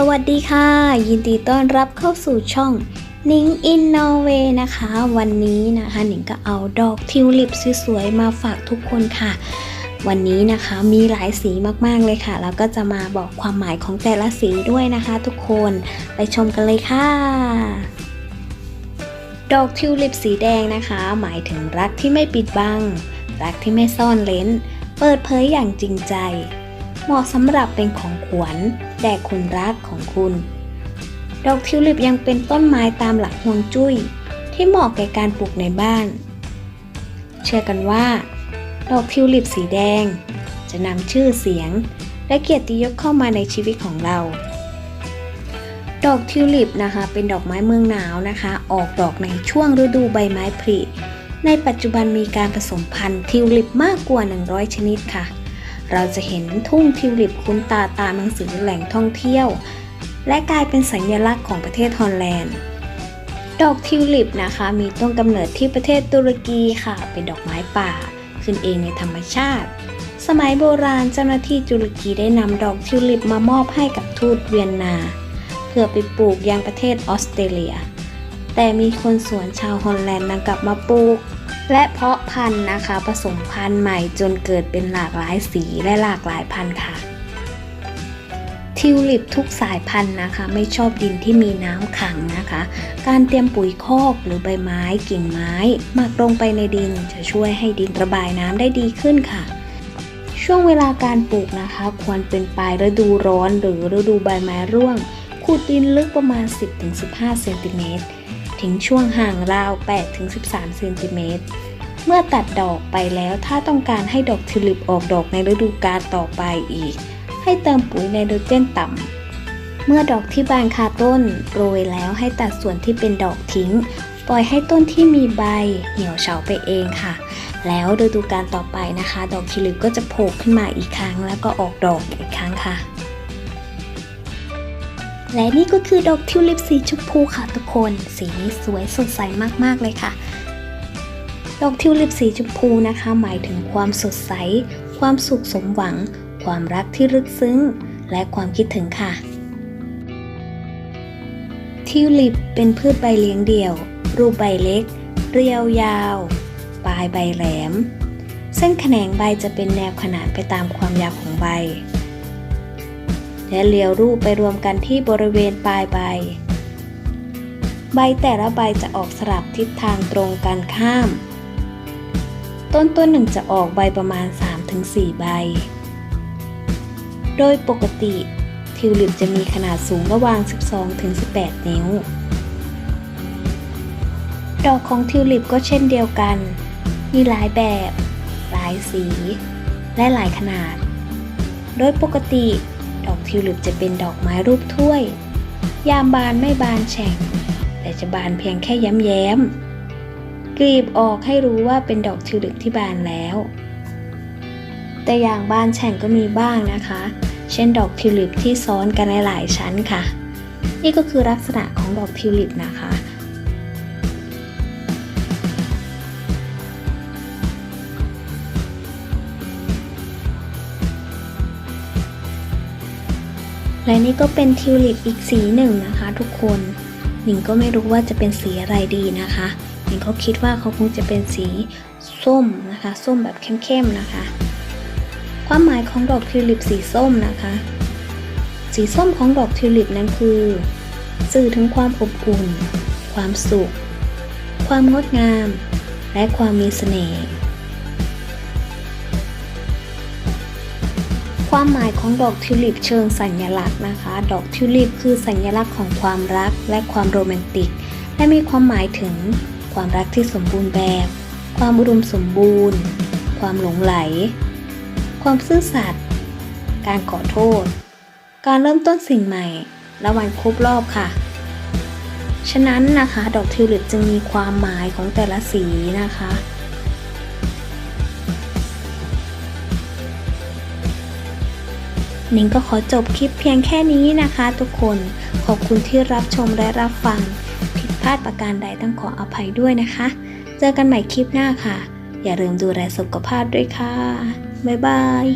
สวัสดีค่ะ ยินดีต้อนรับเข้าสู่ช่องนิงอินนอร์เวย์นะคะ วันนี้นะคะหนิงก็เอาดอกทิวลิปสวยๆมาฝากทุกคนค่ะ วันนี้นะคะมีหลายสีมากๆเลยค่ะ แล้วก็จะมาบอกความหมายของแต่ละสีด้วยนะคะ ทุกคนไปชมกันเลยค่ะ ดอกทิวลิปสีแดงนะคะ หมายถึงรักที่ไม่ปิดบัง รักที่ไม่ซ่อนเล้น เปิดเผยอย่างจริงใจ เหมาะสำหรับเป็นของขวัญแด่คนรักของคุณ ดอกทิวลิปยังเป็นต้นไม้ตามหลักฮวงจุ้ย ที่เหมาะแก่การปลูกในบ้าน เชื่อกันว่า ดอกทิวลิปสีแดง จะนำชื่อเสียง และเกียรติยศเข้ามาในชีวิตของเรา ดอกทิวลิปนะคะ เป็นดอกไม้เมืองหนาวนะคะ ออกดอกในช่วงฤดูใบไม้ผลิในปัจจุบันมีการผสมพันธุ์ทิวลิปมากกว่า 100 ชนิดค่ะ เราจะเห็นทุ่งทิวลิปคุ้นตาตามหนังสือแหล่งท่องเที่ยว และกลายเป็นสัญลักษณ์ของประเทศฮอลแลนด์ ดอกทิวลิปนะคะ มีต้นกำเนิดที่ประเทศตุรกีค่ะ เป็นดอกไม้ป่า ขึ้นเองในธรรมชาติ สมัยโบราณเจ้าหน้าที่ตุรกีได้นำดอกทิวลิปมามอบให้กับทูตเวียนนา เพื่อไปปลูกยังประเทศออสเตรเลีย แต่มีคนสวนชาวฮอลแลนด์นำกลับมาปลูก และเพาะพันธุ์นะคะ ผสมพันธุ์ใหม่จนเกิดเป็นหลากหลายสีและหลากหลายพันธุ์ค่ะ ทิวลิปทุกสายพันธุ์นะคะ ไม่ชอบดินที่มีน้ำขังนะคะ การเตรียมปุ๋ยคอกหรือใบไม้กิ่งไม้หมักลงไปในดินจะช่วยให้ดินระบายน้ำได้ดีขึ้นค่ะ ช่วงเวลาการปลูกนะคะ ควรเป็นปลายฤดูร้อนหรือฤดูใบไม้ร่วงขุดดินลึกประมาณ 10-15 เซนติเมตร ทิ้งช่วงห่างราว 8-13เซนติเมตร เมื่อตัดดอกไปแล้วถ้าต้องการให้ดอกทิวลิปออกดอกในฤดูกาลต่อไปอีก ให้เติมปุ๋ยไนโตรเจนต่ำ เมื่อดอกที่บานคาต้นโรยแล้วให้ตัดส่วนที่เป็นดอกทิ้ง ปล่อยให้ต้นที่มีใบเหี่ยวเฉาไปเองค่ะ แล้วฤดูกาลต่อไปนะคะ ดอกทิวลิปก็จะโผล่ขึ้นมาอีกครั้ง แล้วก็ออกดอกอีกครั้งค่ะ และนี่ก็คือดอกทิวลิปสีชมพูค่ะทุกคน สีนี้สวยสดใสมากๆเลยค่ะ ดอกทิวลิปสีชมพูนะคะ หมายถึงความสดใส ความสุขสมหวัง ความรักที่ลึกซึ้ง และความคิดถึงค่ะ ทิวลิปเป็นพืชใบเลี้ยงเดี่ยว รูปใบเล็ก เรียวยาว ปลายใบแหลม เส้นแขนงใบจะเป็นแนวขนานไปตามความยาวของใบ และเลียวรูปไปรวมกันที่บริเวณปลายใบ ใบแต่ละใบจะออกสลับทิศทางตรงกันข้าม ต้นต้นหนึ่งจะออกใบประมาณ 3-4 ใบ โดยปกติทิวลิปจะมีขนาดสูงระหว่าง 12-18 นิ้ว ดอกของทิวลิปก็เช่นเดียวกัน มีหลายแบบ หลายสี และหลายขนาด โดยปกติ ดอกทิวลิปจะเป็นดอกไม้รูปถ้วย ยามบานไม่บานแฉ่ง แต่จะบานเพียงแค่ย้ำแย้มกรีบออกให้รู้ว่าเป็นดอกทิวลิปที่บานแล้ว แต่อย่างบานแฉ่งก็มีบ้างนะคะ เช่นดอกทิวลิปที่ซ้อนกันในหลายชั้นค่ะ นี่ก็คือลักษณะของดอกทิวลิปนะคะ และนี่ก็เป็นทิวลิปอีกสีหนึ่งนะคะ ทุกคนหนิงก็ไม่รู้ว่าจะเป็นสีอะไรดีนะคะหนิงก็คิดว่าเขาคงจะเป็นสีส้มนะคะ ส้มแบบเข้มๆนะคะ ความหมายของดอกทิวลิปสีส้มนะคะ สีส้มของดอกทิวลิปนั้นคือ สื่อถึงความอบอุ่น ความสุข ความงดงาม และความมีเสน่ห์ ความหมายของดอกทิวลิปเชิงสัญลักษณ์นะคะ ดอกทิวลิปคือสัญลักษณ์ของความรักและความโรแมนติก และมีความหมายถึงความรักที่สมบูรณ์แบบ ความอุดมสมบูรณ์ ความหลงไหล ความซื่อสัตย์ การขอโทษ การเริ่มต้นสิ่งใหม่ และวันครบรอบค่ะ ฉะนั้นนะคะ ดอกทิวลิปจึงมีความหมายของแต่ละสีนะคะ นิงก็ขอจบคลิปเพียงแค่นี้นะคะทุกคน ขอบคุณที่รับชมและรับฟัง ผิดพลาดประการใดต้องขออภัยด้วยนะคะ เจอกันใหม่คลิปหน้าค่ะ อย่าลืมดูแลสุขภาพด้วยค่ะ บ๊ายบาย